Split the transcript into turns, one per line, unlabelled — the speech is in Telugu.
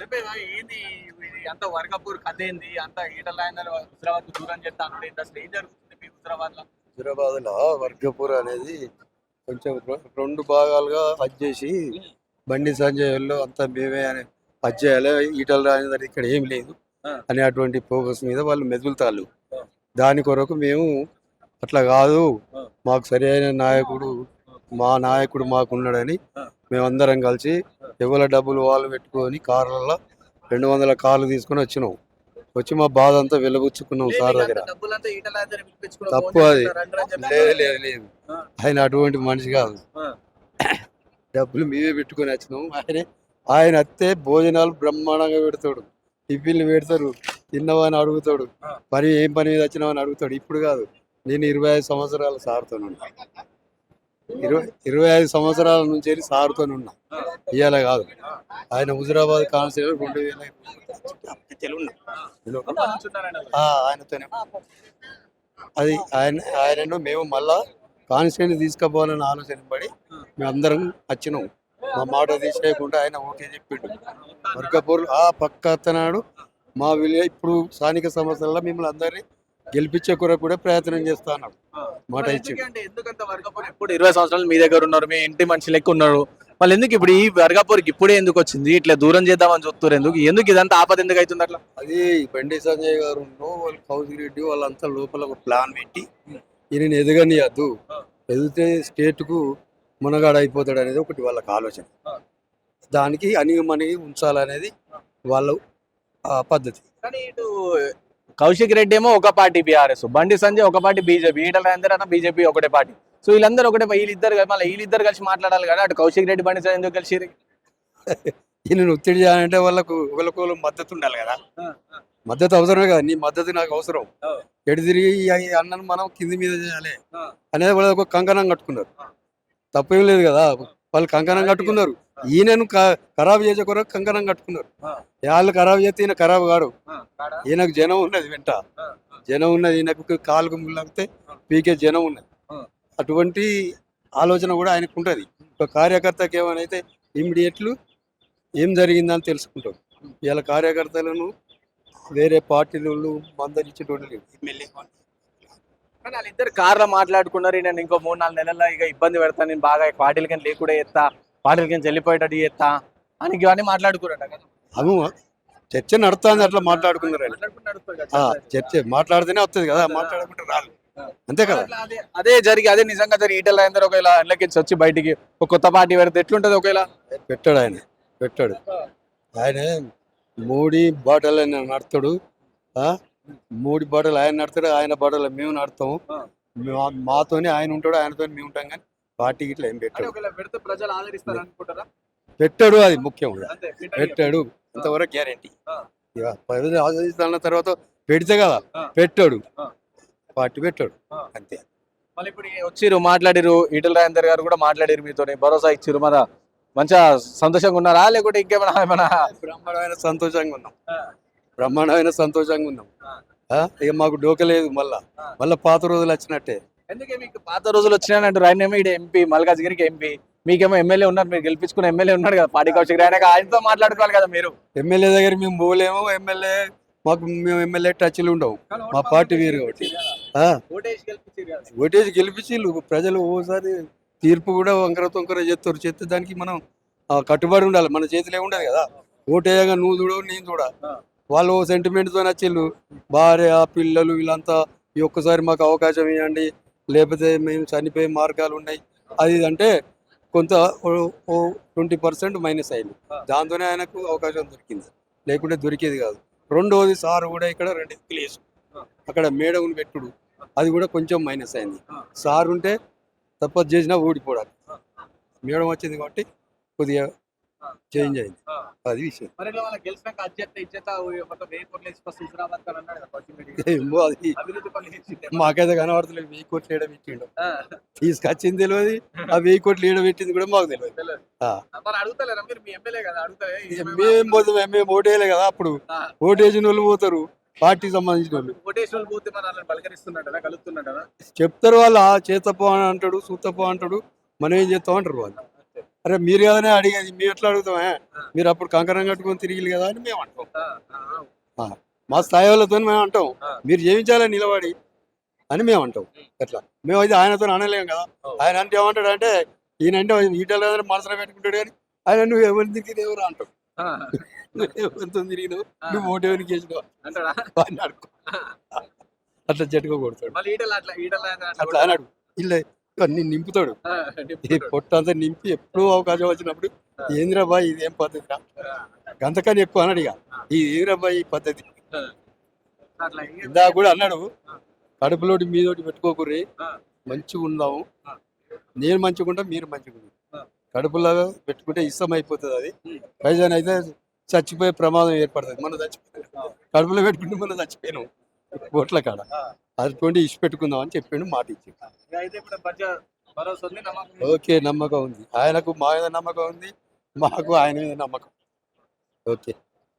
చెప్పేదా ఏంది ఇది? అంత వర్గపూర్ కథ ఏంది? అంత ఈటల రాజేందర్ హుజరాబాద్ దూరం చేస్తా అన్నాడు. అసలు ఏం జరుగుతుంది మీ
హుజరాబాద్లో హైదరాబాద్లో వర్గపూర్ అనేది కొంచెం రెండు భాగాలుగా హజ్ చేసి బండి సంజయ్లో అంతా మేమే అని హజ్ చేయాలి. ఈటల రాజేందర్ ఇక్కడ ఏం లేదు. అనే అటువంటి ఫోకస్ మీద వాళ్ళు మెదులుతారు దాని కొరకు మేము అట్లా కాదు. మాకు సరి అయిన నాయకుడు మా నాయకుడు మాకు ఉన్నాడని
ఆ.
మేమందరం కలిసి ఎవరి డబ్బులు వాళ్ళు పెట్టుకొని కార్లలో రెండు వందల కార్లు తీసుకొని వచ్చినాం. వచ్చి మా బాధ అంతా వెలుబుచ్చుకున్నాం సార్ దగ్గర. తప్పు అది. లేదు లేదు లేదు. ఆయన అటువంటి మనిషి కాదు. డబ్బులు మేమే పెట్టుకొని వచ్చినాం. ఆయన ఆయన వస్తే భోజనాలు బ్రహ్మాండంగా పెడతాడు. టిఫిన్లు పెడతారు. తిన్నవని అడుగుతాడు. పని ఏం పని మీద వచ్చినావని అడుగుతాడు. ఇప్పుడు కాదు నేను ఇరవై ఐదు సంవత్సరాలు సారుతోనున్నా ఇరవై ఇరవై ఐదు సంవత్సరాల నుంచి సారుతోనే ఉన్నా. ఇవాళ కాదు. ఆయన హుజరాబాద్ కాన్స్టిట్యూషన్ రెండు వేల ఆయనతోనే. అది ఆయన ఆయనను మేము మళ్ళా కాన్స్టిట్యూన్ తీసుకుపోవాలని ఆలోచన పడి మేమందరం వచ్చినాం. మా మాట తీసేయకుండా ఆయన ఓకే చెప్పిండు. వర్గపూర్ ఆ పక్క అత్తనాడు మా విలేజ్ ఇప్పుడు స్థానిక సంస్థల్లో మిమ్మల్ని అందరినీ గెలిపించే కొరకు కూడా ప్రయత్నం చేస్తా అన్నాడు. మాట
ఎందుకంత వర్గపూర్ ఎప్పుడు ఇరవై సంవత్సరాలు మీ దగ్గర ఉన్నారు మీ ఇంటి మనిషి లెక్క ఉన్నారు. మళ్ళీ ఎందుకు ఇప్పుడు ఈ వర్గపూర్కి ఇప్పుడే ఎందుకు వచ్చింది? ఇట్లా దూరం చేద్దామని చూస్తారు ఎందుకు? ఎందుకు ఇదంతా ఆపద ఎందుకు అవుతుంది అట్లా?
అది బండి సంజయ్ గారు వాళ్ళు కౌశిక్ రెడ్డి వాళ్ళంతా లోపల ఒక ప్లాన్ పెట్టి ఈయన ఎదగనియద్దు. ఎదిగితే స్టేట్కు మునగాడ అయిపోతాడు అనేది ఒకటి వాళ్ళకి ఆలోచన. దానికి అణిగి మణిగి ఉంచాలనేది వాళ్ళ ఆ పద్ధతి.
కానీ ఇటు కౌశిక్ రెడ్డి ఏమో ఒక పార్టీ బీఆర్ఎస్ బండి సంజయ్ ఒక పార్టీ బీజేపీ ఈటల రాజేందర్ అన్న బీజేపీ ఒకటే పార్టీ. సో వీళ్ళందరూ ఒకటే వీళ్ళిద్దరు మళ్ళీ వీళ్ళిద్దరు కలిసి మాట్లాడాలి కదా అటు కౌశిక్ రెడ్డి బండి సంజయ్ ఎందుకు కలిసి
ఈయనను ఒత్తిడి చేయాలంటే వాళ్ళకు ఒకరికొకరు మద్దతు ఉండాలి కదా. మద్దతు అవసరమే కదా నీ మద్దతు నాకు అవసరం. ఎటు తిరిగి అన్నను మనం కింది మీద చేయాలి. అనేది వాళ్ళు ఒక కంకణం కట్టుకున్నారు. తప్పేం లేదు కదా. వాళ్ళు కంకణం కట్టుకున్నారు. ఈయనను ఖరాబు చేసే కొరకు కంకణం కట్టుకున్నారు. వాళ్ళు ఖరాబు చేస్తే ఈయన ఖరాబు కాడు. ఈయనకు జనం ఉన్నది వెంట. జనం ఉన్నది ఈయనకు కాలుకు ముళ్ళితే పీకే జనం ఉన్నది. అటువంటి ఆలోచన కూడా ఆయనకు ఉంటుంది ఒక కార్యకర్తకి ఏమైనా ఇమ్మీడియట్లు ఏం జరిగిందని తెలుసుకుంటాం. ఇవాళ కార్యకర్తలను వేరే పార్టీలు మందరించేటోళ్ళు ఎమ్మెల్యే
కానీ వాళ్ళిద్దరు కార్లో మాట్లాడుకున్నారు. నేను ఇంకో మూడు నాలుగు నెలల్లో ఇక ఇబ్బంది పెడతాను నేను బాగా పార్టీలకి లేకుండా ఎత్తా పార్టీలకి వెళ్ళిపోయేటట్టు చేస్తా అని ఇవన్నీ మాట్లాడుకున్నాడు కదా.
అను చర్చ నడుస్తుంది అట్లా మాట్లాడుకున్నారు చర్చ. మాట్లాడితేనే వస్తుంది కదా మాట్లాడుకుంటే రాదు. అంతే కదా?
అదే జరిగి అదే నిజంగా జరిగి ఈటల అందరూ ఒకవేళ ఎండ్లకించి వచ్చి బయటికి ఒక కొత్త పార్టీ పెడితే ఎట్లుంటది ఒకవేళ?
పెట్టాడు ఆయన పెట్టాడు. ఆయన మూడి బాటలు నడతాడు ఆ? మూడి బాటలు ఆయన నడతాడు ఆయన బాటలు మేము నడతాము. మాతోనే ఆయన ఉంటాడు ఆయనతో మేము ఉంటాం కానీ పార్టీకి ఇట్లా ఏం
అంటే
పెట్టాడు పెట్టాడు అది ముఖ్యం పెట్టాడు. అంతవరకు గ్యారంటీ ప్రజలు ఆలోచిస్తున్న తర్వాత పెడితే కదా. పెట్టాడు. పార్టీ పెట్టాడు. అంతే.
మళ్ళీ ఇప్పుడు వచ్చిర్రు మాట్లాడిరు ఈటల రాజేందర్ గారు కూడా మాట్లాడిరు మీతో భరోసా ఇచ్చిర్రు మరి మంచిగా సంతోషంగా ఉన్నారా? లేకుంటే ఇంకేమైనా ఏమైనా
బ్రహ్మాండమైన సంతోషంగా ఉన్నాం.
ఆ.
బ్రహ్మాండమైన సంతోషంగా ఉన్నాం? ఇక మాకు డోకలేదు మళ్ళా. మళ్ళా పాత రోజులు వచ్చినట్టే.
ఎందుకే మీకు పాత రోజులు వచ్చినాయని అంటారు? ఆయన ఏమో ఇక్కడ ఎంపీ మల్కాజ్గిరికి ఎంపీ. మీకేమో ఎమ్మెల్యే ఉన్నారు మీరు గెలిపించుకున్న ఎమ్మెల్యే ఉన్నాడు కదా పాడి కౌశిక్ ఆయన ఆయనతో మాట్లాడుకోవాలి కదా మీరు.
ఎమ్మెల్యే దగ్గర మేము పోలేము ఎమ్మెల్యే మాకు మేము ఎమ్మెల్యే టచ్లు ఉండవు. మా పార్టీ వేరు కాబట్టి.
ఓటేసి
గెలిపించి ప్రజలు ఓసారి తీర్పు కూడా వంకర తొంకర చేస్తారు. చేస్తే దానికి మనం కట్టుబడి ఉండాలి. మన చేతిలో ఉండదు కదా. ఓటేయగా నువ్వు చూడు నేను చూడ. వాళ్ళు సెంటిమెంట్తో నచ్చిళ్ళు భార్య పిల్లలు వీళ్ళంతా ఈ ఒక్కసారి మాకు అవకాశం ఇవ్వండి లేకపోతే మేము చనిపోయే మార్గాలు ఉన్నాయి అది అంటే కొంత ఓ ట్వంటీ పర్సెంట్ మైనస్ అయింది. దాంతోనే ఆయనకు అవకాశం దొరికింది లేకుంటే దొరికేది కాదు రెండోది సార్ కూడా ఇక్కడ రెండు ప్లేస్. అక్కడ మేడవుని పెట్టుడు అది కూడా కొంచెం మైనస్ అయింది. సార్ ఉంటే తప్పదు చేసినా ఓడిపోవడానికి
ఆ.
మేడం వచ్చింది కాబట్టి కొద్దిగా. చేంజ్ అయింది. అది విషయం. ఏమో అది. మాకైతే కనబడతలేదు వెయ్యి కోట్లు ఏడ పెట్టిండు తీసుకొచ్చింది తెలియదు ఆ వెయ్యి కోట్లు ఏడ పెట్టింది కూడా మాకు తెలియదు మేము పోతాం మేము ఓటేయలే కదా అప్పుడు. ఓటేసిన వాళ్ళు పోతారు పార్టీ సంబంధించిన వాళ్ళు. చెప్తారు వాళ్ళు చేతపో అని అంటాడు సూతపో అంటాడు మనం ఏం చేస్తాం అంటారు వాళ్ళు. అరే మీరు కదనే అడిగేది మేము ఎట్లా అడుగుతామే మీరు అప్పుడు కంకరం కట్టుకొని తిరిగి కదా అని మేము అంటాం. మా స్థాయి వాళ్ళతో మేము అంటాం. మీరు చేయించాలని నిలబడి అని మేము అంటాం. ఎట్లా? మేము అయితే ఆయనతో అనలేం కదా. ఆయన అంటే ఏమంటాడు అంటే ఈయన అంటే ఈటలు కదా మనసులో పెట్టుకుంటాడు కానీ ఆయన నువ్వు ఎవరిని తిరిగి ఎవరు అంటావు? ఎవరితో తిరిగినావు? నువ్వు ఓటు ఎవరికి వేసినావు అని అట్లా కొడతాడు.
ఈటల అట్లా
ఇల్ల. అన్ని నింపుతాడు. ఈ పొట్ట అంతా నింపి ఎప్పుడూ అవకాశం వచ్చినప్పుడు ఏంద్రా బాయ్ ఇది ఏం పద్ధతి రా? గంతకని ఎక్కువ అన్నాడు ఇక. ఈ ఏంద్రా బాయ్ ఈ పద్ధతి? ఇందా కూడా అన్నాడు కడుపులోటి మీదోటి పెట్టుకోకుర్రి
ఆ.
మంచిగా ఉందాము. నేను మంచిగా ఉంటా మీరు మంచిగా. కడుపులో పెట్టుకుంటే ఇష్టం అయిపోతుంది అది. పైజాన్ అయితే చచ్చిపోయే ప్రమాదం ఏర్పడుతుంది. మనం చచ్చిపోయినాం.
ఆ.
కడుపులో పెట్టుకుంటే మనం చచ్చిపోయినాం. బొట్ల కాడ. అటువంటి ఇష్ట పెట్టుకుందాం అని చెప్పిండు మాట ఇచ్చి
అయితే ఇప్పుడు బడ్జ భరోసా ఉంది నమ్మకం ఉంది.
ఓకే నమ్మకం ఉంది. ఆయనకు మా మీద నమ్మకం ఉంది మాకు ఆయన మీద నమ్మకం. ఓకే.